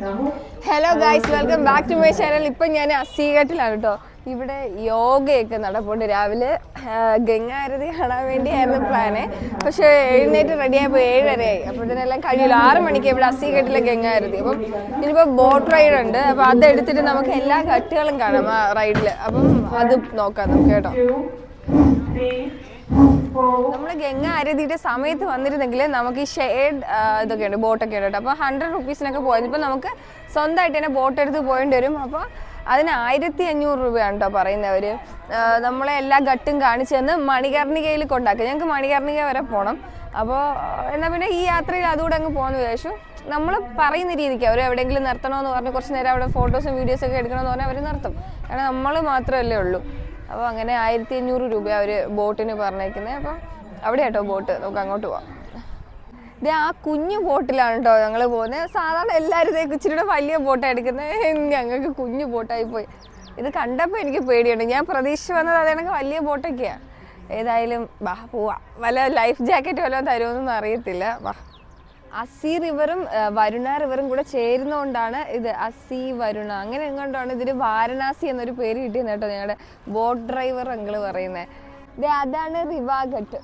Hello guys welcome back to my channel ഇപ്പം ഞാൻ അസീഘട്ടിലാണ് കേട്ടോ ഇവിടെ യോഗയൊക്കെ നടപ്പുണ്ട്. രാവിലെ ഗംഗാരതി കാണാൻ വേണ്ടിയായിരുന്നു പ്ലാന് പക്ഷെ എഴുന്നേറ്റ് റെഡിയായപ്പോൾ ഏഴരയായി അപ്പോഴത്തേനെല്ലാം കഴിയില്ല ആറ് മണിക്ക് ഇവിടെ അസീഘട്ടിലെ ഗംഗാരതി. അപ്പം ഇനിയിപ്പോൾ ബോട്ട് റൈഡ് ഉണ്ട്. അപ്പോൾ അതെടുത്തിട്ട് നമുക്ക് എല്ലാ ഘട്ടുകളും കാണാം ആ റൈഡിൽ അപ്പം അത് നോക്കാം നമുക്ക് കേട്ടോ. നമ്മൾ ഗംഗ അരതിയുടെ സമയത്ത് വന്നിരുന്നെങ്കിൽ നമുക്ക് ഈ ഷെയ്ഡ് ഇതൊക്കെ ഉണ്ട് ബോട്ടൊക്കെ ഉണ്ട് കേട്ടോ. അപ്പോൾ ഹൺഡ്രഡ് റുപ്പീസിനൊക്കെ പോയത്. ഇപ്പോൾ നമുക്ക് സ്വന്തമായിട്ട് തന്നെ ബോട്ട് എടുത്ത് പോകേണ്ടി വരും. അപ്പോൾ അതിന് ആയിരത്തി അഞ്ഞൂറ് രൂപയാണ് കേട്ടോ പറയുന്നവർ നമ്മളെ എല്ലാ ഘട്ടും കാണിച്ചു തന്ന് മണികർണികയിൽ കൊണ്ടാക്കുക ഞങ്ങൾക്ക് മണികർണിക വരെ പോകണം അപ്പോൾ എന്നാൽ പിന്നെ ഈ യാത്രയിൽ അതുകൂടെ അങ്ങ് പോകുന്ന വിചാരിച്ചു. നമ്മൾ പറയുന്ന രീതിക്ക് അവർ എവിടെയെങ്കിലും നിർത്തണമെന്ന് പറഞ്ഞ് കുറച്ച് നേരം അവിടെ ഫോട്ടോസും വീഡിയോസൊക്കെ എടുക്കണമെന്ന് പറഞ്ഞാൽ അവർ നിർത്തും. കാരണം നമ്മൾ മാത്രമല്ലേ ഉള്ളൂ. അപ്പോൾ അങ്ങനെ ആയിരത്തി അഞ്ഞൂറ് രൂപ അവർ ബോട്ടിന് പറഞ്ഞേക്കുന്നത് അപ്പോൾ അവിടെ കേട്ടോ ബോട്ട്. നമുക്ക് അങ്ങോട്ട് പോവാം. ഇത് ആ കുഞ്ഞു ബോട്ടിലാണ് കേട്ടോ ഞങ്ങൾ പോകുന്നത് സാധാരണ എല്ലാവരും ഇച്ചിരിയുടെ വലിയ ബോട്ടാണ് എടുക്കുന്നത് ഞങ്ങൾക്ക് കുഞ്ഞു ബോട്ടായി പോയി. ഇത് കണ്ടപ്പോൾ എനിക്ക് പേടിയുണ്ട്. ഞാൻ പ്രതീക്ഷിച്ച് വന്നത് അതാണെങ്കിൽ വലിയ ബോട്ടൊക്കെയാണ് ഏതായാലും വാ പോവാം. വല്ല ലൈഫ് ജാക്കറ്റ് വല്ലതും തരുമെന്നൊന്നും അറിയത്തില്ല. വാ. അസി റിവറും വരുണ റിവറും കൂടെ ചേരുന്നതുകൊണ്ടാണ് ഇത് അസി വരുണ. അങ്ങനെ എങ്ങോട്ടാണ് ഇതിന് വാരണാസി എന്നൊരു പേര് കിട്ടിയത് കേട്ടോ ഞങ്ങളുടെ ബോട്ട് ഡ്രൈവർ അങ്കിൾ പറയുന്നത് അതാണ് റിവാഘട്ട്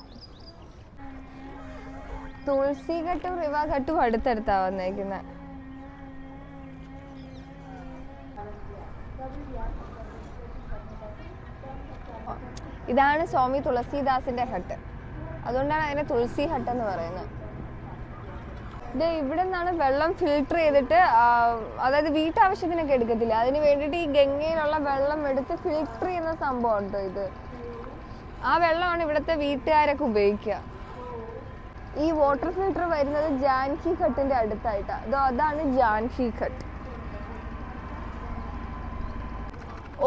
തുളസി ഘട്ടും റിവാഘട്ടും അടുത്തടുത്താ വന്നേക്കുന്നത് ഇതാണ് സ്വാമി തുളസീദാസിന്റെ ഹട്ട് അതുകൊണ്ടാണ് അതിനെ തുളസി ഹട്ട് എന്ന് പറയുന്നത് ഇത് ഇവിടെ നിന്നാണ് വെള്ളം ഫിൽട്ടർ ചെയ്തിട്ട് അതായത് വീട്ടാവശ്യത്തിനൊക്കെ എടുക്കത്തില്ല? അതിന് വേണ്ടിയിട്ട് ഈ ഗംഗയിലുള്ള വെള്ളം എടുത്ത് ഫിൽട്ടർ ചെയ്യുന്ന സംഭവം ഉണ്ടോ ഇത്? ആ വെള്ളമാണ് ഇവിടുത്തെ വീട്ടുകാരൊക്കെ ഉപയോഗിക്കുക. ഈ വാട്ടർ ഫിൽട്ടർ വരുന്നത് ജാൻകി ഘട്ടിന്റെ അടുത്തായിട്ടാണ് ഇതോ അതാണ് ജാൻകി ഘട്ട്.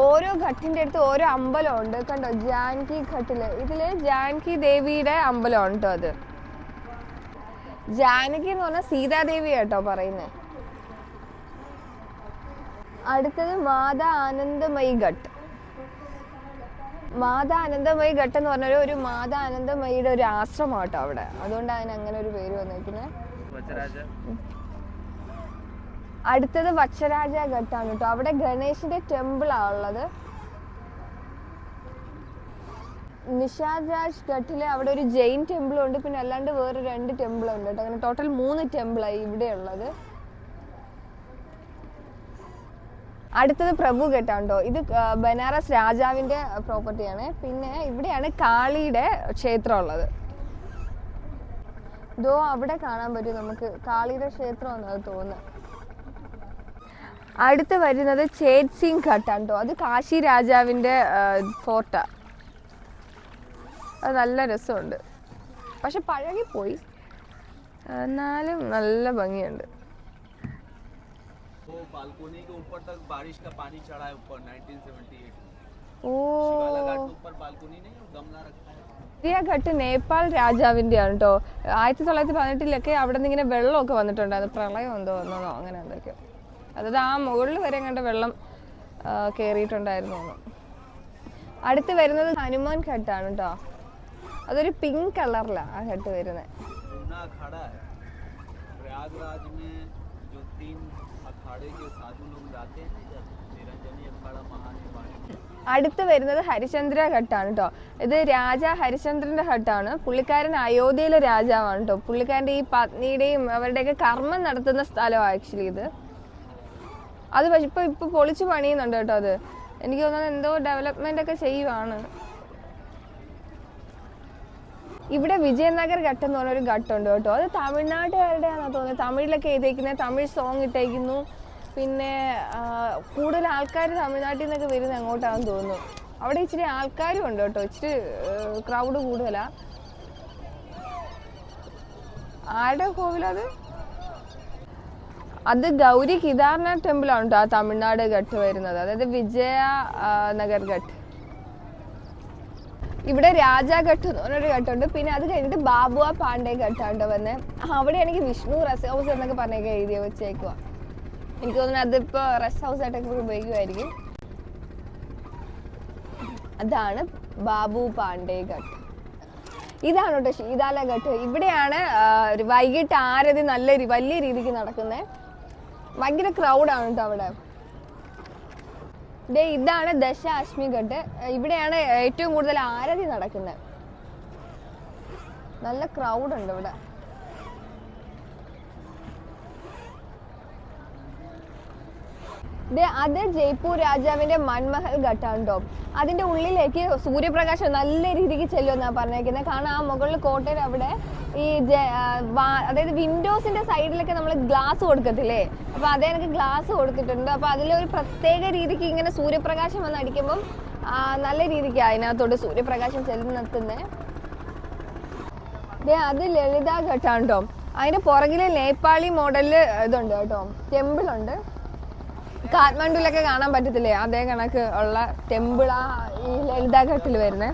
ഓരോ ഘട്ടിന്റെ അടുത്ത് ഓരോ അമ്പലമുണ്ട്. കണ്ടോ? ജാൻകി ഘട്ടിൽ. ഇതിൽ ജാൻകി ദേവിയുടെ അമ്പലമുണ്ടോ അത്. ജാനകി എന്ന് പറഞ്ഞാൽ സീതാദേവി കേട്ടോ പറയുന്നത് അടുത്തത് മാതാ ആനന്ദമയി ഘട്ട്. മാതാ ആനന്ദമയി ഘട്ട് എന്ന് പറഞ്ഞ ഒരു മാതാ ആനന്ദമയിയുടെ ഒരു ആശ്രമം കേട്ടോ അവിടെ. അതുകൊണ്ടാണ് അതിന് അങ്ങനെ ഒരു പേര് വന്നിരിക്കുന്നത് അടുത്തത് വക്ഷരാജ ഘട്ടാണ് കേട്ടോ. അവിടെ ഗണേശന്റെ ടെമ്പിൾ ആ ഉള്ളത്. നിഷാദ് രാജ് അവിടെ ഒരു ജെയിൻ ടെമ്പിൾ ഉണ്ട്. പിന്നെ അല്ലാണ്ട് വേറെ രണ്ട് ടെമ്പിൾ ഉണ്ട് കേട്ടോ. അങ്ങനെ ടോട്ടൽ മൂന്ന് ടെമ്പിളായി ഇവിടെ ഉള്ളത് അടുത്തത് പ്രഭു ഘട്ടാണ്ടോ ഇത് ബനാറസ് രാജാവിന്റെ പ്രോപ്പർട്ടിയാണ് പിന്നെ ഇവിടെയാണ് കാളിയുടെ ക്ഷേത്രം ഉള്ളത് ഇതോ അവിടെ കാണാൻ പറ്റും നമുക്ക് കാളിയുടെ ക്ഷേത്രം എന്നത് തോന്നുന്നു. അടുത്ത് വരുന്നത് ചേത് സിംഗ് ഘട്ടാണ് കേട്ടോ. അത് കാശി രാജാവിന്റെ ഫോർട്ടാ. അത് നല്ല രസമുണ്ട്. പക്ഷെ പഴകിപ്പോയി. എന്നാലും നല്ല ഭംഗിയുണ്ട്. ഘട്ട് നേപ്പാൾ രാജാവിന്റെയാണ് കേട്ടോ ആയിരത്തി തൊള്ളായിരത്തി പതിനെട്ടിലൊക്കെ അവിടെ നിന്ന് ഇങ്ങനെ വെള്ളമൊക്കെ വന്നിട്ടുണ്ടായിരുന്നു. പ്രളയം എന്തോ വന്നതോ അങ്ങനെ എന്തൊക്കെ അതായത് ആ മുകളിൽ വരെ കണ്ട വെള്ളം കയറിയിട്ടുണ്ടായിരുന്നു അടുത്ത് വരുന്നത് ഹനുമാൻ ഘട്ടാണ് കേട്ടോ. അതൊരു പിങ്ക് കളറിലാണ് ആ ഘട്ട് വരുന്നത് यमुना अखाड़ा है प्रयागराज में जो तीन अखाड़े के साधु लोग जाते हैं इधर निरंजनी अखाड़ा महानिवाणी അടുത്ത് വരുന്നത് ഹരിചന്ദ്ര ഘട്ടാണ് കേട്ടോ ഇത് രാജ ഹരിചന്ദ്രന്റെ ഘട്ടാണ് പുള്ളിക്കാരൻ അയോധ്യയിലെ രാജാവാണ് കേട്ടോ പുള്ളിക്കാരൻ്റെ ഈ പത്നിയുടെയും അവരുടെയൊക്കെ കർമ്മം നടത്തുന്ന സ്ഥലമാണ് ആക്ച്വലി ഇത് അത് പക്ഷെ ഇപ്പൊ ഇപ്പൊ പൊളിച്ചു പണിയുന്നുണ്ട് കേട്ടോ അത് എനിക്ക് തോന്നുന്നത് എന്തോ ഡെവലപ്മെന്റ് ഒക്കെ ചെയ്യുവാണ് ഇവിടെ വിജയനഗർ ഘട്ടം എന്ന് പറഞ്ഞൊരു ഘട്ടമുണ്ട് കേട്ടോ. അത് തമിഴ്നാട്ടുകാരുടെയാണെന്ന് തോന്നുന്നത്. തമിഴിലൊക്കെ എഴുതിയിരിക്കുന്നത് തമിഴ് സോങ് ഇട്ടേക്കുന്നു. പിന്നെ കൂടുതൽ ആൾക്കാർ തമിഴ്നാട്ടിൽ നിന്നൊക്കെ വരുന്നത് അങ്ങോട്ടാണെന്ന് തോന്നുന്നു. അവിടെ ഇച്ചിരി ആൾക്കാരും ഉണ്ട് കേട്ടോ. ഇച്ചിരി ക്രൗഡ് കൂടുതലാ. ആരുടെ കോവിലത് അത്? ഗൗരി കേദാർനാഥ് ടെമ്പിളാണ് കേട്ടോ ആ തമിഴ്നാട് ഘട്ട് വരുന്നത്. അതായത് വിജയ നഗർ ഘട്ട്. ഇവിടെ രാജാഘട്ട് എന്ന് പറഞ്ഞൊരു ഘട്ടമുണ്ട് പിന്നെ അത് കഴിഞ്ഞിട്ട് ബാബുവ പാണ്ഡേ ഘട്ടാണ്ട് വന്നെ. അവിടെ എനിക്ക് വിഷ്ണു റെസ്റ്റ് ഹൗസ് എന്നൊക്കെ പറഞ്ഞൊക്കെ എഴുതി വെച്ചേക്കുക എനിക്ക് തോന്നുന്നു അതിപ്പോ റെസ്റ്റ് ഹൗസ് ആയിട്ടൊക്കെ ഉപയോഗിക്കുമായിരിക്കും അതാണ് ബാബു പാണ്ഡേ ഘട്ട്. ഇതാണ് കേട്ടോ ശീതാല ഘട്ട്. ഇവിടെയാണ് വൈകിട്ട് ആരതി നല്ല വലിയ രീതിക്ക് നടക്കുന്നത് ഭയങ്കര ക്രൗഡാണ് കേട്ടോ അവിടെ. ദേ ഇതാണ് ദശ ഘട്ട് ഇവിടെയാണ് ഏറ്റവും കൂടുതൽ ആരതി നടക്കുന്നത്. നല്ല ക്രൗഡ് ഉണ്ട് ഇവിടെ. അത് ജയ്പൂർ രാജാവിന്റെ മൺമഹൽ ഘട്ടാണ് ടോപ്പ് അതിന്റെ ഉള്ളിലേക്ക് സൂര്യപ്രകാശം നല്ല രീതിക്ക് ചെല്ലുമെന്നാണ് പറഞ്ഞേക്കുന്നത് കാരണം ആ മുകളിൽ കോട്ടയിൽ അവിടെ ഈ അതായത് വിൻഡോസിന്റെ സൈഡിലൊക്കെ നമ്മൾ ഗ്ലാസ് കൊടുക്കത്തില്ലേ? അപ്പൊ അതേ എനിക്ക് ഗ്ലാസ് കൊടുത്തിട്ടുണ്ട്. അപ്പൊ അതിലൊരു പ്രത്യേക രീതിക്ക് ഇങ്ങനെ സൂര്യപ്രകാശം വന്ന് അടിക്കുമ്പം നല്ല രീതിക്ക് അതിനകത്തോട്ട് സൂര്യപ്രകാശം ചെല്ലുന്നെത്തുന്നത് ദേ അത് ലളിത ഘട്ടാണ് കേട്ടോ അതിന്റെ പുറകിൽ നേപ്പാളി മോഡലിൽ ഇതുണ്ട് കേട്ടോ. ടെമ്പിൾ ഉണ്ട്. കാഠ്മണ്ഡുവിലൊക്കെ കാണാൻ പറ്റത്തില്ലേ? അതേ കണക്ക് ഉള്ള ടെമ്പിളാ ഈ ലളിത ഘട്ടിൽ വരുന്നത്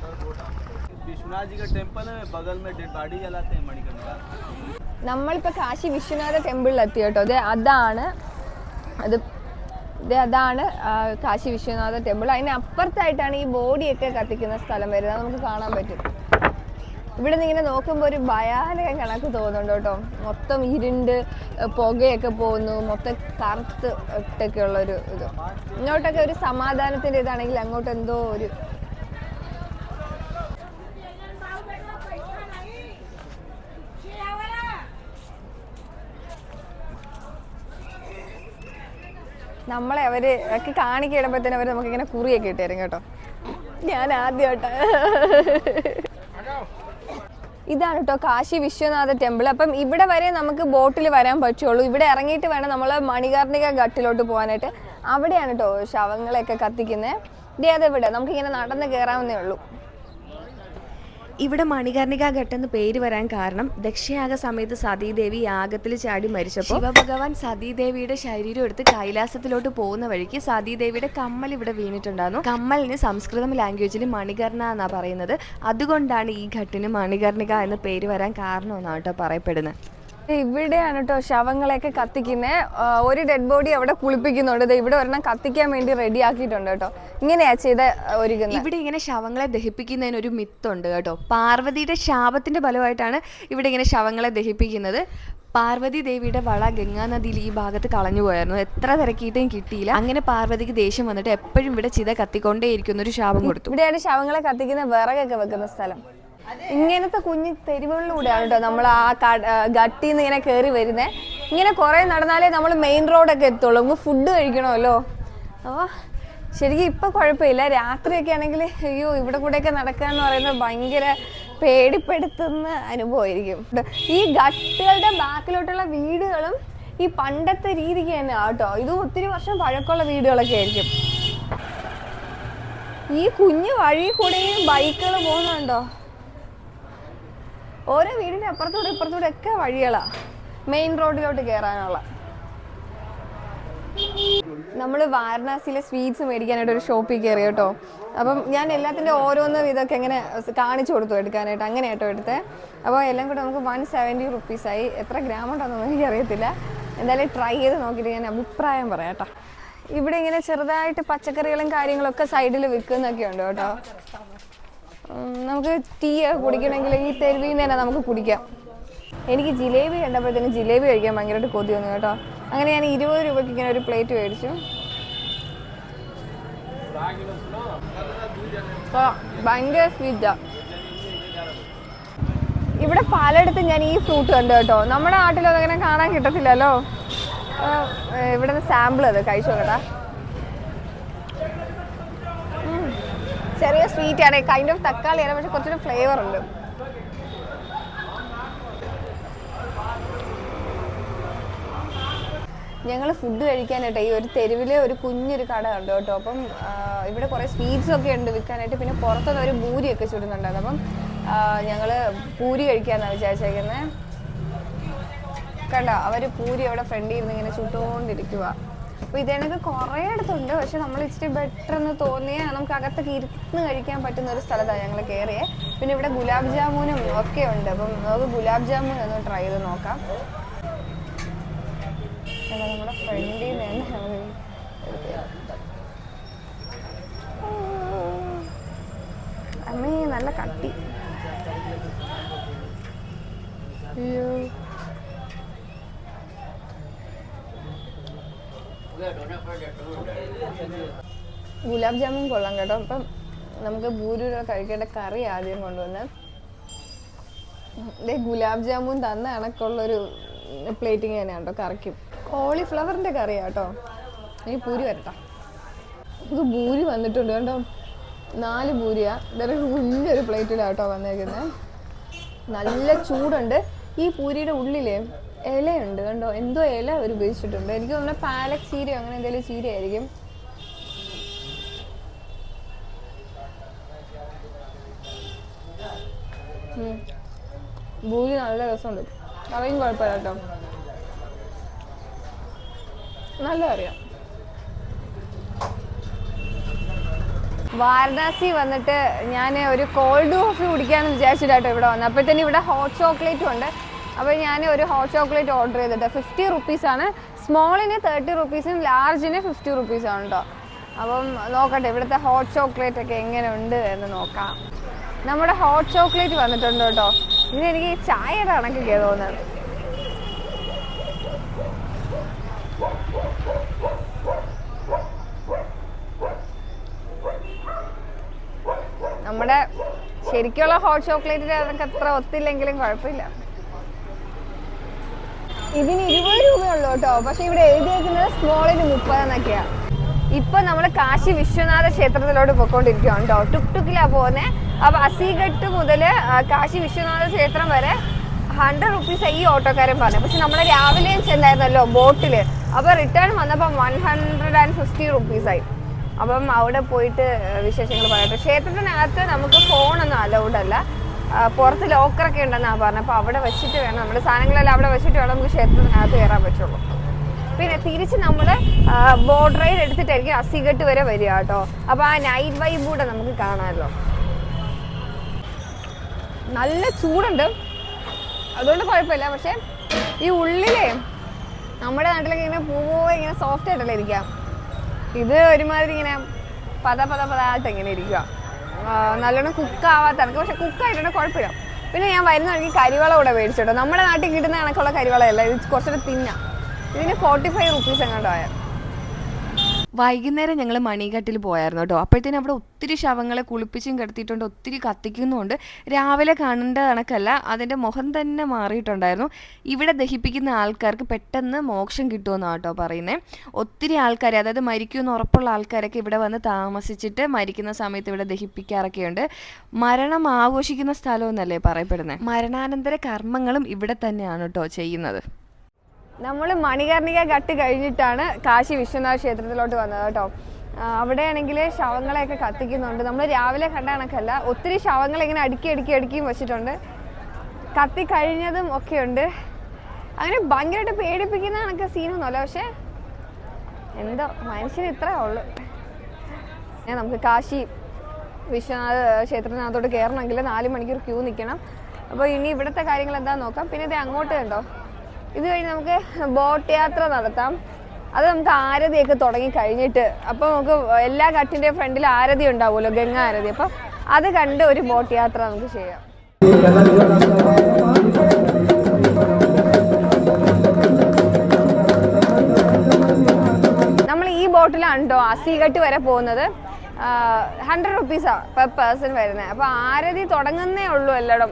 विश्वनाथ जी का टेम्पल है बगल में डेड बॉडी जलाते हैं मणिकर्णिका നമ്മളിപ്പോ കാശി വിശ്വനാഥ ടെമ്പിളിൽ എത്തി കേട്ടോ ഇത് അതാണ് അത് ഇത് അതാണ് ആ, കാശി വിശ്വനാഥ ടെമ്പിൾ അതിന് അപ്പുറത്തായിട്ടാണ് ഈ ബോഡിയൊക്കെ കത്തിക്കുന്ന സ്ഥലം വരുന്നത് അത് നമുക്ക് കാണാൻ പറ്റും ഇവിടെ നിന്ന് ഇങ്ങനെ നോക്കുമ്പോൾ ഒരു ഭയാനക കണക്ക് തോന്നുന്നുണ്ട് കേട്ടോ മൊത്തം ഇരുണ്ട് ഏ, പുകയൊക്കെ പോകുന്നു മൊത്തം കറുത്ത് ഇട്ടൊക്കെ ഉള്ള ഒരു ഇത് ഇങ്ങോട്ടൊക്കെ ഒരു സമാധാനത്തിന്റെ ഇതാണെങ്കിൽ അങ്ങോട്ട് എന്തോ ഒരു നമ്മളെ അവർ ഒക്കെ തന്നെ അവർ നമുക്കിങ്ങനെ കുറിയൊക്കെ ഇട്ടുതരും കേട്ടോ. ഞാൻ ആദ്യമായിട്ട്. ഇതാണ് കേട്ടോ കാശി വിശ്വനാഥ ടെമ്പിൾ അപ്പം ഇവിടെ വരെ നമുക്ക് ബോട്ടിൽ വരാൻ പറ്റുള്ളൂ. ഇവിടെ ഇറങ്ങിയിട്ട് വേണം നമ്മൾ മണികർണിക ഘട്ടിലോട്ട് പോകാനായിട്ട്. അവിടെയാണ് കേട്ടോ ശവങ്ങളെയൊക്കെ കത്തിക്കുന്നത്. ഇതേ അതെവിടെ നമുക്കിങ്ങനെ നടന്ന് കയറാവുന്നേ ഉള്ളൂ. ഇവിടെ മണികർണിക ഘട്ടം എന്ന് പേര് വരാൻ കാരണം ദക്ഷയാഗ സമയത്ത് സതീദേവി യാഗത്തിൽ ചാടി മരിച്ചപ്പോൾ ശിവഭഗവാൻ സതീദേവിയുടെ ശരീരം എടുത്ത് കൈലാസത്തിലോട്ട് പോകുന്ന വഴിക്ക് സതീദേവിയുടെ കമ്മൽ ഇവിടെ വീണിട്ടുണ്ടായിരുന്നു. കമ്മലിന് സംസ്കൃതം ലാംഗ്വേജിൽ മണികർണ എന്നാ പറയുന്നത്. അതുകൊണ്ടാണ് ഈ ഘട്ടിന് മണികർണിക എന്ന പേര് വരാൻ കാരണമെന്നാണ് കേട്ടോ പറയപ്പെടുന്നത്. ഇവിടെയാണ് കേട്ടോ ശവങ്ങളെയൊക്കെ കത്തിക്കുന്നത് ഒരു ഡെഡ് ബോഡി അവിടെ കുളിപ്പിക്കുന്നുണ്ട്. ഇവിടെ ഒരെണ്ണം കത്തിക്കാൻ വേണ്ടി റെഡി ആക്കിയിട്ടുണ്ട് കേട്ടോ ഇങ്ങനെയാ ചെയ്ത ഒരുക്കുന്നത്? ഇവിടെ ഇങ്ങനെ ശവങ്ങളെ ദഹിപ്പിക്കുന്നതിന് ഒരു മിത്ത് ഉണ്ട് കേട്ടോ. പാർവതിയുടെ ശാപത്തിന്റെ ഫലമായിട്ടാണ് ഇവിടെ ഇങ്ങനെ ശവങ്ങളെ ദഹിപ്പിക്കുന്നത്. പാർവതി ദേവിയുടെ വള ഗംഗാനദിയിൽ ഈ ഭാഗത്ത് കളഞ്ഞു പോയായിരുന്നു. എത്ര തിരക്കിയിട്ടും കിട്ടിയില്ല. അങ്ങനെ പാർവതിക്ക് ദേഷ്യം വന്നിട്ട് എപ്പോഴും ഇവിടെ ചിത കത്തിക്കൊണ്ടേയിരിക്കുന്ന ഒരു ശാപം കൊടുത്തു. ഇവിടെയാണ് ശവങ്ങളെ കത്തിക്കുന്ന വിറകൊക്കെ വെക്കുന്ന സ്ഥലം. ഇങ്ങനത്തെ കുഞ്ഞു തെരുവുകളിലൂടെയാണ് കേട്ടോ നമ്മൾ ആ ഗട്ടിന്ന് നിന്ന് ഇങ്ങനെ കയറി വരുന്നത് ഇങ്ങനെ കുറെ നടന്നാലേ നമ്മൾ മെയിൻ റോഡൊക്കെ എത്തുള്ളൂ. നമുക്ക് ഫുഡ് കഴിക്കണമല്ലോ. അപ്പോൾ ശരിക്കും ഇപ്പം കുഴപ്പമില്ല. രാത്രിയൊക്കെ ആണെങ്കിൽ അയ്യോ ഇവിടെ കൂടെയൊക്കെ നടക്കുക എന്ന് പറയുന്നത് ഭയങ്കര പേടിപ്പെടുത്തുന്ന അനുഭവമായിരിക്കും. ഈ ഗട്ടുകളുടെ ബാക്കിലോട്ടുള്ള വീടുകളും ഈ പണ്ടത്തെ രീതിക്ക് തന്നെ കേട്ടോ ഇത് ഒത്തിരി വർഷം പഴക്കമുള്ള വീടുകളൊക്കെ ആയിരിക്കും. ഈ കുഞ്ഞു വഴി കൂടെയും ബൈക്കുകൾ പോകുന്നുണ്ടോ? ഓരോ വീടിന്റെ അപ്പുറത്തൂടെ ഇപ്പുറത്തൂടെ ഒക്കെ വഴികളാ. മെയിൻ റോഡിലോട്ട് കയറാനുള്ള നമ്മൾ വാരണാസിയിലെ സ്വീറ്റ്സ് മേടിക്കാനായിട്ട് ഒരു ഷോപ്പിൽ കയറി കേട്ടോ. അപ്പം ഞാൻ എല്ലാത്തിന്റെ ഓരോന്ന് ഇതൊക്കെ എങ്ങനെ കാണിച്ചു കൊടുത്തു എടുക്കാനായിട്ട് അങ്ങനെ കേട്ടോ എടുത്തേ. അപ്പോൾ എല്ലാം കൂടെ നമുക്ക് വൺ സെവന്റി റുപ്പീസായി എത്ര ഗ്രാം ഉണ്ടെന്നൊന്നും എനിക്കറിയത്തില്ല. എന്തായാലും ട്രൈ ചെയ്ത് നോക്കിയിട്ട് ഞാൻ അഭിപ്രായം പറയാം കേട്ടോ. ഇവിടെ ഇങ്ങനെ ചെറുതായിട്ട് പച്ചക്കറികളും കാര്യങ്ങളൊക്കെ സൈഡിൽ വിൽക്കുന്നൊക്കെ ഉണ്ട് കേട്ടോ. നമുക്ക് ടീ കുടിക്കണമെങ്കിൽ ഈ തെരുവിൽ നിന്ന് തന്നെ നമുക്ക് കുടിക്കാം. എനിക്ക് ജിലേബി കണ്ടപ്പോഴത്തേനും ജിലേബി കഴിക്കാൻ ഭയങ്കരമായിട്ട് കൊതി വന്നു കേട്ടോ. അങ്ങനെ ഞാൻ ഇരുപത് രൂപയ്ക്ക് ഇങ്ങനെ ഒരു പ്ലേറ്റ് മേടിച്ചു. ഭയങ്കര സ്വീറ്റാ ഇവിടെ പലയിടത്തും ഞാൻ ഈ ഫ്രൂട്ട് കണ്ടു കേട്ടോ. നമ്മുടെ നാട്ടിലൊന്നും അങ്ങനെ കാണാൻ കിട്ടത്തില്ലല്ലോ. ഇവിടെ സാമ്പിൾ അത് കഴിച്ചു നോക്കട്ടാ ചെറിയ സ്വീറ്റ് ആണ്. കൈൻഡ് ഓഫ് തക്കാളിയാണ് പക്ഷെ കുറച്ചൊരു ഫ്ലേവർ ഉണ്ട്. ഞങ്ങൾ ഫുഡ് കഴിക്കാനായിട്ട് ഈ ഒരു തെരുവിലെ ഒരു കുഞ്ഞൊരു കട ഉണ്ട് കേട്ടോ. അപ്പം ഇവിടെ കുറേ സ്വീറ്റ്സ് ഒക്കെ ഉണ്ട് വിൽക്കാനായിട്ട്. പിന്നെ പുറത്തുനിന്ന് ഒരു പൂരിയൊക്കെ ചുടുന്നുണ്ടായിരുന്നു. അപ്പം ഞങ്ങൾ പൂരി കഴിക്കാമെന്നാണ് വിചാരിച്ചേക്കുന്നത് കണ്ടോ അവർ പൂരി അവിടെ ഫ്രണ്ടിൽ ഇരുന്ന് ഇങ്ങനെ ചുട്ടുകൊണ്ടിരിക്കുക അപ്പോൾ ഇതേണക്ക് കുറേ അടുത്തുണ്ട്. പക്ഷെ നമ്മൾ ഇച്ചിരി ബെറ്റർ എന്ന് തോന്നിയ നമുക്ക് അകത്തൊക്കെ ഇരുന്ന് കഴിക്കാൻ പറ്റുന്ന ഒരു സ്ഥലത്താണ് ഞങ്ങൾ കയറിയത് പിന്നെ ഇവിടെ ഗുലാബ് ജാമുനും ഒക്കെ ഉണ്ട്. അപ്പം നമുക്ക് ഗുലാബ് ജാമുൻ ഒന്ന് ട്രൈ ചെയ്ത് നോക്കാം. നമ്മുടെ ഫ്രണ്ടിൽ നിന്ന് അമ്മേ നല്ല കട്ടി. അയ്യോ. ഗുലാബ് ജാമുൻ കൊള്ളാം കേട്ടോ. അപ്പം നമുക്ക് ഭൂരൂര കഴിക്കേണ്ട കറി ആദ്യം കൊണ്ടുവന്ന് ഗുലാബ് ജാമുൻ തന്ന കണക്കുള്ളൊരു പ്ലേറ്റിങ് തന്നെയാണ് കേട്ടോ കറിക്കും. കോളിഫ്ലവറിന്റെ കറി കേട്ടോ. ഈ പൂരി വരട്ടോ. ഇത് ഭൂരി വന്നിട്ടുണ്ട് കേട്ടോ. നാല് പൂരിയാണ് ഇതൊരു വലിയൊരു പ്ലേറ്റിലാണ് കേട്ടോ വന്നേക്കുന്നത് നല്ല ചൂടുണ്ട്. ഈ പൂരിയുടെ ഉള്ളിൽ ഇലയുണ്ട് കണ്ടോ? എന്തോ ഇല അവർ ഉപയോഗിച്ചിട്ടുണ്ട്. എനിക്ക് തോന്നുന്നു പാലക് ചീരയോ അങ്ങനെ എന്തെങ്കിലും ചീരയായിരിക്കും. ഭൂരി നല്ല രസമുണ്ട്. കറിയും കുഴപ്പമില്ല കേട്ടോ. നല്ല അറിയാം വാരണാസി വന്നിട്ട് ഞാൻ ഒരു കോൾഡ് കോഫി കുടിക്കാമെന്ന് വിചാരിച്ചിട്ടാട്ടോ ഇവിടെ വന്നത് അപ്പോഴത്തേന് ഇവിടെ ഹോട്ട് ചോക്ലേറ്റും ഉണ്ട്. അപ്പോൾ ഞാൻ ഒരു ഹോട്ട് ചോക്ലേറ്റ് ഓർഡർ ചെയ്തിട്ട് ഫിഫ്റ്റി റുപ്പീസാണ് സ്മോളിന് തേർട്ടി റുപ്പീസും ലാർജിന് ഫിഫ്റ്റി റുപ്പീസാണ് കേട്ടോ അപ്പം നോക്കട്ടെ ഇവിടുത്തെ ഹോട്ട് ചോക്ലേറ്റ് ഒക്കെ എങ്ങനെ ഉണ്ട് എന്ന് നോക്കാം. നമ്മുടെ ഹോട്ട് ചോക്ലേറ്റ് വന്നിട്ടുണ്ട് കേട്ടോ ഇനി എനിക്ക് ഈ ചായയുടെ കണക്കൊക്കെ തോന്നുന്നത്. നമ്മുടെ ശരിക്കുള്ള ഹോട്ട് ചോക്ലേറ്റിന് അതൊക്കെ അത്ര ഒത്തില്ലെങ്കിലും കുഴപ്പമില്ല. ഇതിന് ഇരുപത് രൂപയുള്ളൂ കേട്ടോ. പക്ഷെ ഇവിടെ എഴുതിയേക്കുന്നത് സ്മോളിന് മുപ്പത് എന്നൊക്കെയാ. ഇപ്പൊ നമ്മൾ കാശി വിശ്വനാഥ ക്ഷേത്രത്തിലോട്ട് പോയിക്കൊണ്ടിരിക്കുകയാണ് കേട്ടോ. ടുക് ടുക്കിലാ പോകുന്നത് അപ്പൊ അസീഘട്ട് മുതൽ കാശി വിശ്വനാഥ ക്ഷേത്രം വരെ ഹൺഡ്രഡ് റുപ്പീസ് ഈ ഓട്ടോക്കാരൻ പറഞ്ഞു പക്ഷെ നമ്മൾ രാവിലെയും ചെന്നായിരുന്നല്ലോ ബോട്ടിൽ അപ്പൊ റിട്ടേൺ വന്നപ്പോൾ വൺ ഹൺഡ്രഡ് ആൻഡ് ഫിഫ്റ്റി റുപ്പീസായി അപ്പം അവിടെ പോയിട്ട് വിശേഷങ്ങൾ പറയട്ടെ ക്ഷേത്രത്തിനകത്ത് നമുക്ക് ഫോണൊന്നും അലൗഡ് അല്ല. പുറത്ത് ലോക്കറൊക്കെ ഉണ്ടെന്നാണ് പറഞ്ഞത്. അപ്പോൾ അവിടെ വെച്ചിട്ട് വേണം നമ്മുടെ സാധനങ്ങളെല്ലാം അവിടെ വെച്ചിട്ട് വേണം നമുക്ക് ക്ഷേത്രത്തിനകത്ത് കയറാൻ പറ്റുള്ളൂ. പിന്നെ തിരിച്ച് നമ്മൾ ബോർഡ് റൈഡ് എടുത്തിട്ടായിരിക്കും അസിഗട്ട് വരെ വരിക കേട്ടോ. അപ്പോൾ ആ നൈറ്റ് വൈബ് കൂടെ നമുക്ക് കാണാമല്ലോ. നല്ല ചൂടുണ്ട്. അതുകൊണ്ട് കുഴപ്പമില്ല. പക്ഷേ ഈ ഉള്ളിലേ നമ്മുടെ നാട്ടിലൊക്കെ ഇങ്ങനെ പൂവോ ഇങ്ങനെ സോഫ്റ്റ് ആയിട്ടല്ലേ ഇരിക്കാം ഇത് ഒരുമാതിരി ഇങ്ങനെ പത പത പതായിട്ട് ഇങ്ങനെ ഇരിക്കുക. നല്ലോണം കുക്കാവാത്ത കണക്ക്. പക്ഷെ കുക്കായിട്ടുണ്ട് കുഴപ്പമില്ല. പിന്നെ ഞാൻ വരുന്ന വഴിക്ക് കരിവളം കൂടെ മേടിച്ചിട്ടോ നമ്മുടെ നാട്ടിൽ കിട്ടുന്ന കണക്കുള്ള കരിവളയല്ല ഇത് കുറച്ചുകൂടെ തിന്നാം. ഇതിന് ഫോർട്ടി ഫൈവ് റുപ്പീസ് എങ്ങാണ്ട് വൈകുന്നേരം ഞങ്ങൾ മണികട്ടിൽ പോയായിരുന്നു കേട്ടോ. അപ്പോഴത്തേനും അവിടെ ഒത്തിരി ശവങ്ങളെ കുളിപ്പിച്ചും കിടത്തിയിട്ടുണ്ട് ഒത്തിരി കത്തിക്കുന്നുമുണ്ട്. രാവിലെ കാണേണ്ട കണക്കല്ല അതിന്റെ മുഖം തന്നെ മാറിയിട്ടുണ്ടായിരുന്നു. ഇവിടെ ദഹിപ്പിക്കുന്ന ആൾക്കാർക്ക് പെട്ടെന്ന് മോക്ഷം കിട്ടുമെന്നാണ് കേട്ടോ പറയുന്നത് ഒത്തിരി ആൾക്കാർ അതായത് മരിക്കുമെന്ന് ഉറപ്പുള്ള ആൾക്കാരൊക്കെ ഇവിടെ വന്ന് താമസിച്ചിട്ട് മരിക്കുന്ന സമയത്ത് ഇവിടെ ദഹിപ്പിക്കാറൊക്കെയുണ്ട്. മരണം ആഘോഷിക്കുന്ന സ്ഥലമെന്നല്ലേ പറയപ്പെടുന്നത് മരണാനന്തര കർമ്മങ്ങളും ഇവിടെ തന്നെയാണ് കേട്ടോ ചെയ്യുന്നത്. നമ്മൾ മണികർണിക ഘട്ട് കഴിഞ്ഞിട്ടാണ് കാശി വിശ്വനാഥ ക്ഷേത്രത്തിലോട്ട് വന്നത് കേട്ടോ. അവിടെയാണെങ്കിൽ ശവങ്ങളെയൊക്കെ കത്തിക്കുന്നുണ്ട്. നമ്മൾ രാവിലെ കണ്ട കണക്കല്ല ഒത്തിരി ശവങ്ങൾ ഇങ്ങനെ അടുക്കി അടുക്കി അടുക്കിയും വെച്ചിട്ടുണ്ട്. കത്തി കഴിഞ്ഞതും ഒക്കെ ഉണ്ട് അങ്ങനെ ഭയങ്കരമായിട്ട് പേടിപ്പിക്കുന്ന കണക്ക് സീനൊന്നുമല്ല പക്ഷേ എന്തോ മനുഷ്യന് ഇത്രേ ഉള്ളു. നമുക്ക് കാശി വിശ്വനാഥ ക്ഷേത്രത്തിനകത്തോട്ട് കയറണമെങ്കിൽ നാല് മണിക്കൂർ ക്യൂ നിൽക്കണം. അപ്പോൾ ഇനി ഇവിടുത്തെ കാര്യങ്ങൾ എന്താണെന്ന് നോക്കാം. പിന്നെ ഇത് അങ്ങോട്ട് കണ്ടോ? ഇത് കഴിഞ്ഞ് നമുക്ക് ബോട്ട് യാത്ര നടത്താം. അത് നമുക്ക് ആരതിയൊക്കെ തുടങ്ങി കഴിഞ്ഞിട്ട് അപ്പോൾ നമുക്ക് എല്ലാ കട്ടിന്റെ ഫ്രണ്ടിൽ ആരതി ഉണ്ടാവുമല്ലോ ഗംഗ ആരതി. അപ്പോൾ അത് കണ്ട് ഒരു ബോട്ട് യാത്ര നമുക്ക് ചെയ്യാം. നമ്മൾ ഈ ബോട്ടിലാണ് കേട്ടോ അസിഘട്ട് വരെ പോകുന്നത്. ഹൺഡ്രഡ് റുപ്പീസാണ് പെർ പേഴ്സൺ വരുന്നത്. അപ്പോൾ ആരതി തുടങ്ങുന്നേ ഉള്ളൂ എല്ലായിടും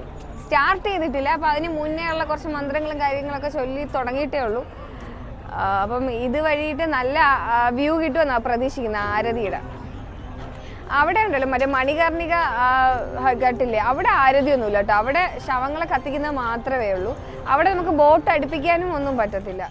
സ്റ്റാർട്ട് ചെയ്തിട്ടില്ല. അപ്പോൾ അതിന് മുന്നേ ഉള്ള കുറച്ച് മന്ത്രങ്ങളും കാര്യങ്ങളൊക്കെ ചൊല്ലി തുടങ്ങിയിട്ടേ ഉള്ളൂ. അപ്പം ഇത് വഴിയിട്ട് നല്ല വ്യൂ കിട്ടുമെന്നാണ് പ്രതീക്ഷിക്കുന്നത് ആരതിയുടെ. അവിടെ ഉണ്ടല്ലോ മറ്റേ മണികർണിക ഘട്ടില്ലേ? അവിടെ ആരതിയൊന്നുമില്ല കേട്ടോ. അവിടെ ശവങ്ങളെ കത്തിക്കുന്നത് മാത്രമേ ഉള്ളൂ. അവിടെ നമുക്ക് ബോട്ട് അടുപ്പിക്കാനും ഒന്നും പറ്റത്തില്ല.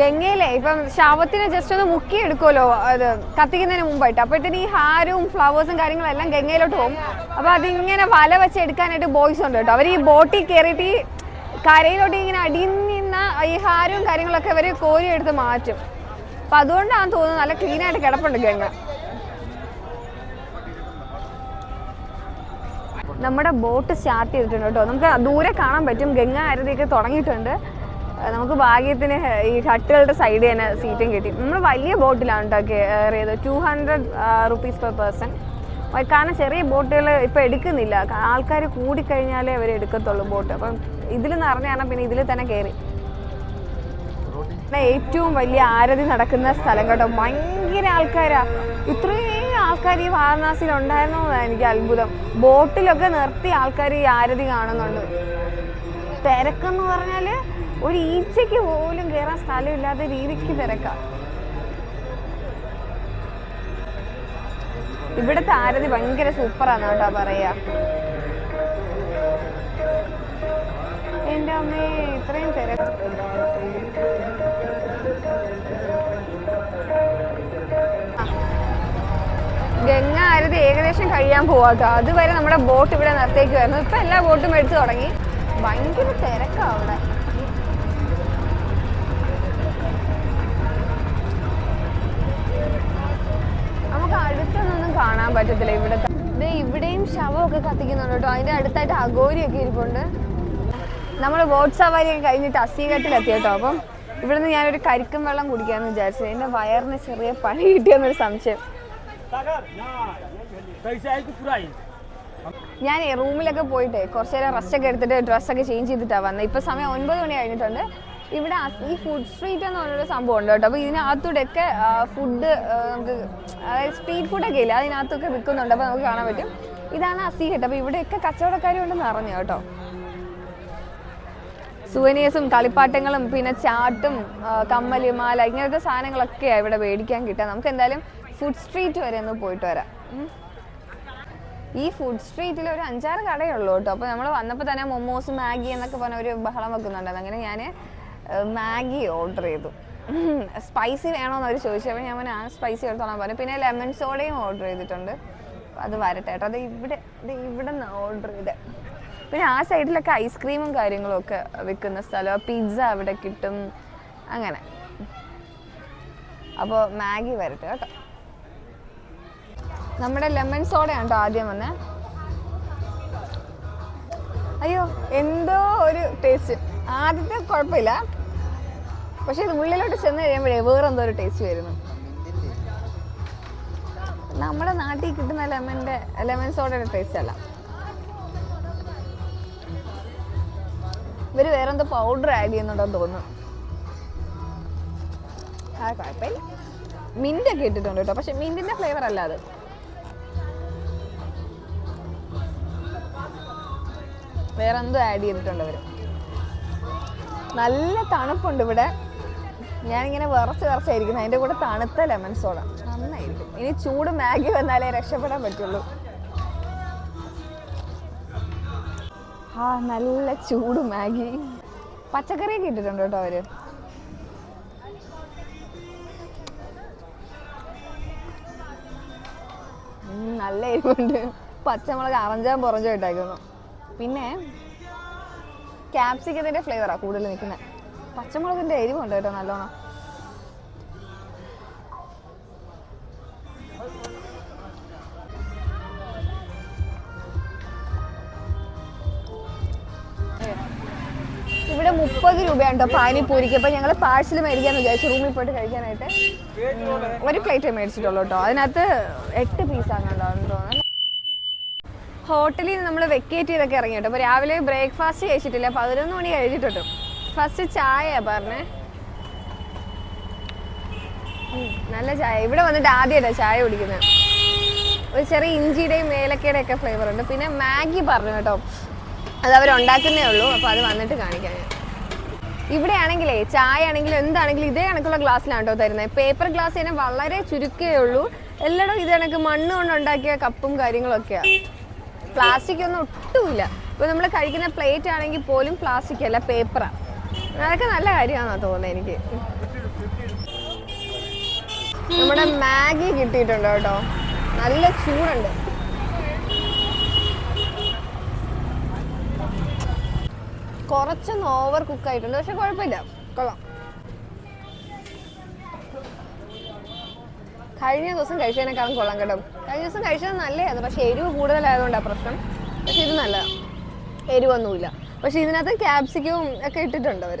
ഗംഗയിലെ ഇപ്പം ശവത്തിനെ ജസ്റ്റ് ഒന്ന് മുക്കി എടുക്കുമല്ലോ അത് കത്തിക്കുന്നതിന് മുമ്പായിട്ട്. അപ്പോഴത്തേന് ഈ ഹാരവും ഫ്ലവേഴ്സും കാര്യങ്ങളെല്ലാം ഗംഗയിലോട്ട് പോകും. അപ്പോൾ അതിങ്ങനെ വല വെച്ച് എടുക്കാനായിട്ട് ബോയ്സ് ഉണ്ട് കേട്ടോ. അവർ ഈ ബോട്ടിൽ കയറിയിട്ട് ഈ കരയിലോട്ട് ഇങ്ങനെ അടിയിൽ നിന്ന ഈ ഹാരവും കാര്യങ്ങളൊക്കെ അവർ കോരി എടുത്ത് മാറ്റും. അപ്പം അതുകൊണ്ടാണ് തോന്നുന്നത് നല്ല ക്ലീൻ ആയിട്ട് കിടപ്പുണ്ട് ഗംഗ. നമ്മുടെ ബോട്ട് സ്റ്റാർട്ട് ചെയ്തിട്ടുണ്ട് കേട്ടോ. നമുക്ക് ദൂരെ കാണാൻ പറ്റും. ഗംഗ ആരതിയൊക്കെ തുടങ്ങിയിട്ടുണ്ട്. നമുക്ക് ഭാഗ്യത്തിന് ഈ ഹട്ടുകളുടെ സൈഡിൽ തന്നെ സീറ്റും കിട്ടി. നമ്മൾ വലിയ ബോട്ടിലാണ് കേട്ടോ കയറിയത് two hundred rupees per person കാരണം ചെറിയ ബോട്ടുകൾ ഇപ്പോൾ എടുക്കുന്നില്ല. ആൾക്കാർ കൂടിക്കഴിഞ്ഞാലേ അവർ എടുക്കത്തുള്ളൂ ബോട്ട്. അപ്പം ഇതിൽ നിറഞ്ഞാണ് പിന്നെ ഇതിൽ തന്നെ കയറി ഏറ്റവും വലിയ ആരതി നടക്കുന്ന സ്ഥലം കേട്ടോ. ഭയങ്കര ആൾക്കാരാ. ഇത്രയും ആൾക്കാർ ഈ വാരണാസിയിൽ ഉണ്ടായിരുന്നു എനിക്ക് അത്ഭുതം. ബോട്ടിലൊക്കെ നിർത്തി ആൾക്കാർ ഈ ആരതി കാണുന്നുണ്ട്. തിരക്കെന്ന് പറഞ്ഞാൽ ഒരു ഈച്ചയ്ക്ക് പോലും കയറാൻ സ്ഥലമില്ലാത്ത രീതിക്ക് തിരക്കാം. ഇവിടുത്തെ ആരതി ഭയങ്കര സൂപ്പറാണ് കേട്ടോ പറയാ. എന്റെ അമ്മേ ഇത്രയും തിരക്ക് ഗംഗ ആരതി ഏകദേശം കഴിയാൻ പോവാട്ടോ അതുവരെ നമ്മുടെ ബോട്ട് ഇവിടെ നിർത്തേക്കുമായിരുന്നു ഇപ്പൊ എല്ലാ ബോട്ടും എടുത്തു തുടങ്ങി. ഭയങ്കര തിരക്കാ അവിടെ നമുക്ക് അടുത്തൊന്നും കാണാൻ പറ്റത്തില്ല ഇവിടുത്തെ ദേ ഇവിടെയും ശവമൊക്കെ കത്തിക്കുന്നുണ്ട് കേട്ടോ. അതിന്റെ അടുത്തായിട്ട് അഗോരിയൊക്കെ ഇരിപ്പുണ്ട്. നമ്മൾ ബോട്ട് സവാരിയൊക്കെ കഴിഞ്ഞിട്ട് അസീഘട്ടിലെത്തി കേട്ടോ അപ്പം ഇവിടുന്ന് ഞാനൊരു കരിക്കും വെള്ളം കുടിക്കാമെന്ന് വിചാരിച്ചു. എന്റെ വയറിന് ചെറിയ പണി കിട്ടിയെന്നൊരു സംശയം. ഞാൻ റൂമിലൊക്കെ പോയിട്ട് കുറച്ച് നേരം റെസ്റ്റ് ഒക്കെ എടുത്തിട്ട് ഡ്രസ്സൊക്കെ ചേഞ്ച് ചെയ്തിട്ടാണ് വന്നത് ഇപ്പൊ സമയം ഒൻപത് മണി കഴിഞ്ഞിട്ടുണ്ട്. ഇവിടെ ഈ ഫുഡ് സ്ട്രീറ്റ് എന്ന് പറഞ്ഞൊരു സംഭവം ഉണ്ട് കേട്ടോ. അപ്പോൾ ഇതിനകത്തൂടെയൊക്കെ ഫുഡ് നമുക്ക് അതായത് സ്ട്രീറ്റ് ഫുഡൊക്കെ ഇല്ല? അതിനകത്തൊക്കെ വിൽക്കുന്നുണ്ട്. അപ്പൊ നമുക്ക് കാണാൻ പറ്റും. ഇതാണ് അസീഹട്ട് അപ്പോൾ ഇവിടെയൊക്കെ കച്ചവടക്കാരും ഉണ്ടെന്ന് അറിഞ്ഞു കേട്ടോ? സുവനീസും കളിപ്പാട്ടങ്ങളും പിന്നെ ചാട്ടും കമ്മൽ മാല ഇങ്ങനത്തെ സാധനങ്ങളൊക്കെയാണ് ഇവിടെ മേടിക്കാൻ കിട്ടുക. നമുക്ക് എന്തായാലും ഫുഡ് സ്ട്രീറ്റ് വരെ ഒന്ന് പോയിട്ട് വരാം. ഈ ഫുഡ് സ്ട്രീറ്റിൽ ഒരു അഞ്ചാറ് കടയുള്ളൂ കേട്ടോ. അപ്പൊ നമ്മൾ വന്നപ്പോൾ തന്നെ മൊമോസ് മാഗി എന്നൊക്കെ പറഞ്ഞ ഒരു ബഹളം വെക്കുന്നുണ്ടായിരുന്നു. അങ്ങനെ ഞാൻ മാഗി ഓർഡർ ചെയ്തു. സ്പൈസി വേണോന്ന് അവർ ചോദിച്ചപ്പോൾ ഞാൻ ആ സ്പൈസി എടുത്തോളാൻ പറഞ്ഞു. പിന്നെ ലെമൺ സോഡയും ഓർഡർ ചെയ്തിട്ടുണ്ട്. അത് വരട്ടെ കേട്ടോ. അത് ഇവിടെ ഇത് ഇവിടെ നിന്ന് ഓർഡർ ചെയ്തത് പിന്നെ ആ സൈഡിലൊക്കെ ഐസ്ക്രീമും കാര്യങ്ങളും ഒക്കെ വിൽക്കുന്ന സ്ഥലം. പിസ്സ അവിടെ കിട്ടും. അങ്ങനെ. അപ്പോൾ മാഗി വരട്ടെ കേട്ടോ. നമ്മുടെ ലെമൺ സോഡയാണ് കേട്ടോ ആദ്യം വന്നേ? അയ്യോ എന്തോ ഒരു ടേസ്റ്റ് ആദ്യത്തെ കുഴപ്പമില്ല. പക്ഷെ ഇത് ഉള്ളിലോട്ട് ചെന്ന് കഴിയുമ്പോഴേ വേറെന്തോ ഒരു ടേസ്റ്റ് വരുന്നു. നമ്മുടെ നാട്ടിൽ കിട്ടുന്ന ലെമന്റെ ലെമൺ സോഡയുടെ ടേസ്റ്റ് അല്ല. ഇവർ വേറെന്തോ പൗഡർ ആഡ് ചെയ്യുന്നുണ്ടെന്ന് തോന്നുന്നു. ആ ഒക്കെ ഇട്ടിട്ടുണ്ട് കേട്ടോ. പക്ഷെ മിന്റിന്റെ ഫ്ലേവർ അല്ല അത്. വേറെന്തോ ആഡ് ചെയ്തിട്ടുണ്ട് അവർ. നല്ല തണുപ്പുണ്ട് ഇവിടെ. ഞാനിങ്ങനെ വിറച്ച് വിറച്ചായിരിക്കുന്നു. അതിന്റെ കൂടെ തണുത്ത ലെമൺ സോഡ. നന്നായിരിക്കും. ഇനി ചൂട് മാഗി വന്നാലേ രക്ഷപ്പെടാൻ പറ്റുള്ളൂ. ആ നല്ല ചൂട് മാഗി. പച്ചക്കറിയൊക്കെ ഇട്ടിട്ടുണ്ട് കേട്ടോ അവർ? നല്ല എരിവുണ്ട്. പച്ചമുളക് അറഞ്ചാൻ പുറഞ്ചോ പിന്നെ ക്യാപ്സിക്കത്തിന്റെ ഫ്ലേവറാണ് കൂടുതൽ നിൽക്കുന്നത്. പച്ചമുളകിന്റെ എരിവുണ്ട് കേട്ടോ നല്ലോണം. ഇവിടെ മുപ്പത് രൂപയാണ് കേട്ടോ പാനിപ്പൂരിക്ക്. അപ്പൊ ഞങ്ങൾ പാഴ്സൽ മേടിക്കാന്ന് വിചാരിച്ചു. റൂമിൽ പോയിട്ട് കഴിക്കാനായിട്ട്. ഒരു പ്ലേറ്റേ മേടിച്ചിട്ടുള്ളൂ കേട്ടോ. അതിനകത്ത് എട്ട് പീസാണ് തോന്നുന്നു. ഹോട്ടലിൽ നിന്ന് നമ്മൾ വെക്കേറ്റ് ചെയ്തൊക്കെ ഇറങ്ങി കേട്ടോ. അപ്പോൾ രാവിലെ ബ്രേക്ക്ഫാസ്റ്റ് കഴിച്ചിട്ടില്ല. പതിനൊന്ന് മണി കഴിഞ്ഞിട്ടുണ്ട്. ഫസ്റ്റ് ചായയാ പറഞ്ഞേ. നല്ല ചായ. ഇവിടെ വന്നിട്ട് ആദ്യമായിട്ടാണ് ചായ കുടിക്കുന്നത് ഒരു ചെറിയ ഇഞ്ചിയുടെയും ഏലക്കയുടെയും ഒക്കെ ഫ്ലേവർ ഉണ്ട്. പിന്നെ മാഗി പറഞ്ഞു കേട്ടോ. അത് അവർ ഉണ്ടാക്കുന്നേ ഉള്ളൂ. അപ്പോൾ അത് വന്നിട്ട് കാണിക്കാം ഞാൻ. ഇവിടെ ആണെങ്കിലേ ചായ ആണെങ്കിലും എന്താണെങ്കിലും ഇതേ കണക്കുള്ള ഗ്ലാസ്സിലാണ് കേട്ടോ തരുന്നത് പേപ്പർ ഗ്ലാസ് തന്നെ വളരെ ചുരുക്കേ ഉള്ളൂ. എല്ലായിടും ഇത് കണക്ക് മണ്ണ് കൊണ്ട് ഉണ്ടാക്കിയ കപ്പും കാര്യങ്ങളൊക്കെയാ. പ്ലാസ്റ്റിക് ഒന്നും ഒട്ടുമില്ല. ഇപ്പോൾ നമ്മൾ കഴിക്കുന്ന പ്ലേറ്റ് ആണെങ്കിൽ പോലും പ്ലാസ്റ്റിക് അല്ല പേപ്പറാണ് അതൊക്കെ നല്ല കാര്യമാണെന്നാണ് തോന്നുന്നത് എനിക്ക്. നമ്മുടെ മാഗി കിട്ടിയിട്ടുണ്ട് കേട്ടോ. നല്ല ചൂടുണ്ട്. കുറച്ചൊന്ന് ഓവർ കുക്ക് ആയിട്ടുണ്ട്. പക്ഷെ കുഴപ്പമില്ല. കൊള്ളാം. കഴിഞ്ഞ ദിവസം കഴിച്ചതിനേക്കാളും കൊള്ളാം കേട്ടോ. കഴിഞ്ഞ ദിവസം കഴിച്ചത് നല്ലതായിരുന്നു പക്ഷെ എരിവ് കൂടുതലായതുകൊണ്ടാണ് പ്രശ്നം. പക്ഷെ ഇത് നല്ലതാണ് എരിവൊന്നുമില്ല. പക്ഷെ ഇതിനകത്ത് ക്യാപ്സിക്കവും ഒക്കെ ഇട്ടിട്ടുണ്ട് അവർ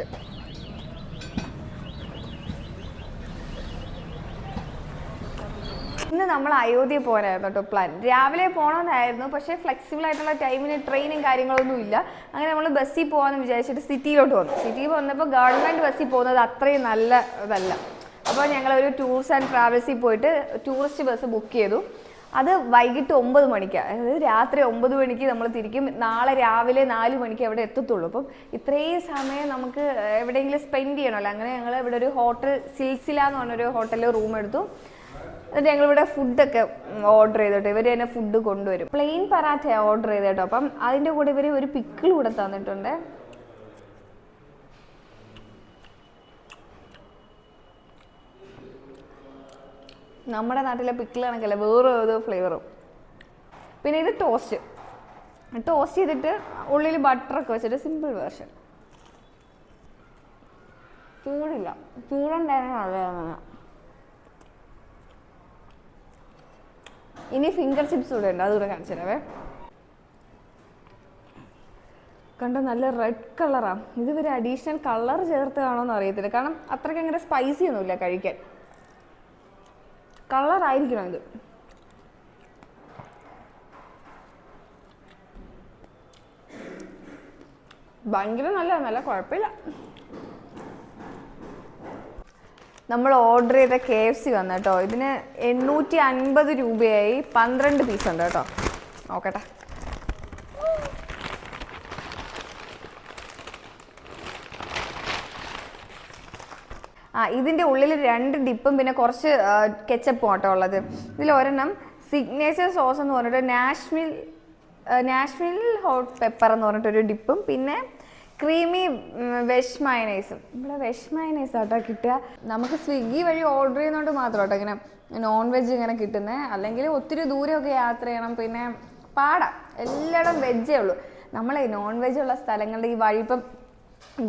ഇന്ന് നമ്മൾ അയോധ്യ പോകാനായിരുന്നു കേട്ടോ പ്ലാൻ രാവിലെ പോകണമെന്നായിരുന്നു പക്ഷേ ഫ്ലെക്സിബിൾ ആയിട്ടുള്ള ടൈമിന് ട്രെയിനും കാര്യങ്ങളൊന്നും ഇല്ല. അങ്ങനെ നമ്മൾ ബസ്സിൽ പോകാമെന്ന് വിചാരിച്ചിട്ട് സിറ്റിയിലോട്ട് വന്നു. സിറ്റിയിൽ വന്നപ്പോൾ ഗവൺമെന്റ് ബസ്സിൽ പോകുന്നത് അത്രയും നല്ല ഇതല്ല. അപ്പോൾ ഞങ്ങളൊരു ടൂർസ് ആൻഡ് ട്രാവൽസിൽ പോയിട്ട് ടൂറിസ്റ്റ് ബസ് ബുക്ക് ചെയ്തു. അത് വൈകിട്ട് ഒമ്പത് മണിക്ക്. അതായത് രാത്രി ഒമ്പത് മണിക്ക് നമ്മൾ തിരിക്കും. നാളെ രാവിലെ നാല് മണിക്ക് അവിടെ എത്തത്തുള്ളൂ. അപ്പം ഇത്രയും സമയം നമുക്ക് എവിടെയെങ്കിലും സ്പെൻഡ് ചെയ്യണമല്ലോ. അങ്ങനെ ഞങ്ങൾ ഇവിടെ ഒരു ഹോട്ടൽ സിൽസില എന്ന് പറഞ്ഞൊരു ഹോട്ടലിൽ റൂം എടുത്തു. എന്നിട്ട് ഞങ്ങൾ ഇവിടെ ഫുഡൊക്കെ ഓർഡർ ചെയ്തിട്ട് ഇവർ തന്നെ ഫുഡ് കൊണ്ടുവരും. പ്ലെയിൻ പറാത്തയാണ് ഓർഡർ ചെയ്തേട്ടോ അപ്പം അതിന്റെ കൂടെ ഇവർ ഒരു പിക്കിൾ കൂടെ തന്നിട്ടുണ്ട്. നമ്മുടെ നാട്ടിലെ പിക്കിൾ വേറെ ഏതോ ഫ്ലേവറും പിന്നെ ഇത് ടോസ്റ്റ് ടോസ്റ്റ് ചെയ്തിട്ട് ഉള്ളിൽ ബട്ടറൊക്കെ വെച്ചിട്ട് സിമ്പിൾ വേർഷൻ ചൂടില്ല. ചൂടുണ്ടായിരുന്നു ഇനി ഫിംഗർ ചിപ്സ് കൂടെ ഉണ്ട്. അതുകൂടെ കാണിച്ചു തരാവേ. കണ്ടോ നല്ല റെഡ് കളറാണ് ഇതുവരെ അഡീഷണൽ കളർ ചേർത്ത് കാണുമെന്ന് അറിയത്തില്ല. കാരണം അത്രയ്ക്ക് അങ്ങനെ സ്പൈസി ഒന്നുമില്ല കഴിക്കാൻ. കളർ ആയിരിക്കണം ഇത്. ഭയങ്കര നല്ല നല്ല കുഴപ്പമില്ല. നമ്മൾ ഓർഡർ ചെയ്ത കെ എഫ് സി വന്നു കേട്ടോ. ഇതിന് എണ്ണൂറ്റി അൻപത് രൂപയായി. പന്ത്രണ്ട് പീസ് ഉണ്ട് കേട്ടോ. നോക്കട്ടെ. ആ ഇതിന്റെ ഉള്ളിൽ രണ്ട് ഡിപ്പും പിന്നെ കുറച്ച് കെച്ചപ്പും ആട്ടോ ഉള്ളത്. ഇതിൽ ഒരെണ്ണം സിഗ്നേച്ചർ സോസ് എന്ന് പറഞ്ഞിട്ട് നാഷ്മിൽ നാഷ്മിൽ ഹോട്ട് പെപ്പർ എന്ന് പറഞ്ഞിട്ടൊരു ഡിപ്പും പിന്നെ ക്രീമി വെഷ് മയനൈസും ഇവിടെ വെഷ് മയനൈസ് ആട്ടോ കിട്ടുക. നമുക്ക് സ്വിഗ്ഗി വഴി ഓർഡർ ചെയ്യുന്നതുകൊണ്ട് മാത്രം കേട്ടോ ഇങ്ങനെ നോൺ വെജ് ഇങ്ങനെ കിട്ടുന്നത് അല്ലെങ്കിൽ ഒത്തിരി ദൂരമൊക്കെ യാത്ര ചെയ്യണം. പിന്നെ പാടാം. എല്ലായിടം വെജേ ഉള്ളൂ. നമ്മളെ നോൺ വെജ് ഉള്ള സ്ഥലങ്ങളുടെ ഈ വഴി ഇപ്പം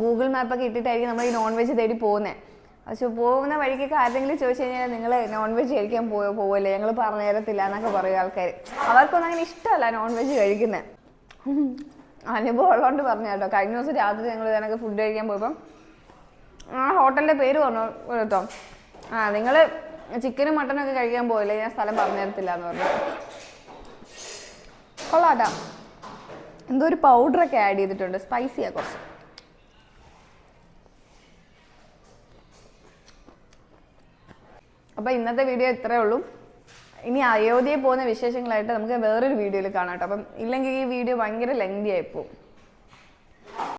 ഗൂഗിൾ മാപ്പൊക്കെ ഇട്ടിട്ടായിരിക്കും നമ്മൾ ഈ നോൺ വെജ് തേടി പോകുന്നത് പക്ഷെ പോകുന്ന വഴിക്കൊക്കെ ആരെങ്കിലും ചോദിച്ചു കഴിഞ്ഞാൽ നിങ്ങൾ നോൺ വെജ് കഴിക്കാൻ പോയോ പോവല്ലേ? ഞങ്ങൾ പറഞ്ഞു തരത്തില്ല എന്നൊക്കെ പറയും ആൾക്കാർ അവർക്കൊന്നും അങ്ങനെ ഇഷ്ടമല്ല നോൺ വെജ് കഴിക്കുന്നത് അനുഭവം ഉള്ളതുകൊണ്ട് പറഞ്ഞു കേട്ടോ. കഴിഞ്ഞ ദിവസം രാത്രി ഞങ്ങൾ ഇതിനൊക്കെ ഫുഡ് കഴിക്കാൻ പോയപ്പം ആ ഹോട്ടലിന്റെ പേര് പറഞ്ഞു കേട്ടോ. ആ നിങ്ങൾ ചിക്കനും മട്ടനും ഒക്കെ കഴിക്കാൻ പോയില്ലേ ഞാൻ സ്ഥലം പറഞ്ഞു തരത്തില്ല എന്ന് പറഞ്ഞു. കൊള്ളാട്ടാ എന്തോ ഒരു പൗഡറൊക്കെ ആഡ് ചെയ്തിട്ടുണ്ട്. സ്പൈസിയാണ് കുറച്ച്. അപ്പോൾ ഇന്നത്തെ വീഡിയോ ഇത്രേ ഉള്ളൂ. ഇനി അയോധ്യയിൽ പോകുന്ന വിശേഷങ്ങളായിട്ട് നമുക്ക് വേറൊരു വീഡിയോയിൽ കാണാം കേട്ടോ. അപ്പം ഇല്ലെങ്കിൽ ഈ വീഡിയോ ഭയങ്കര ലെങ്തി ആയിപ്പോവും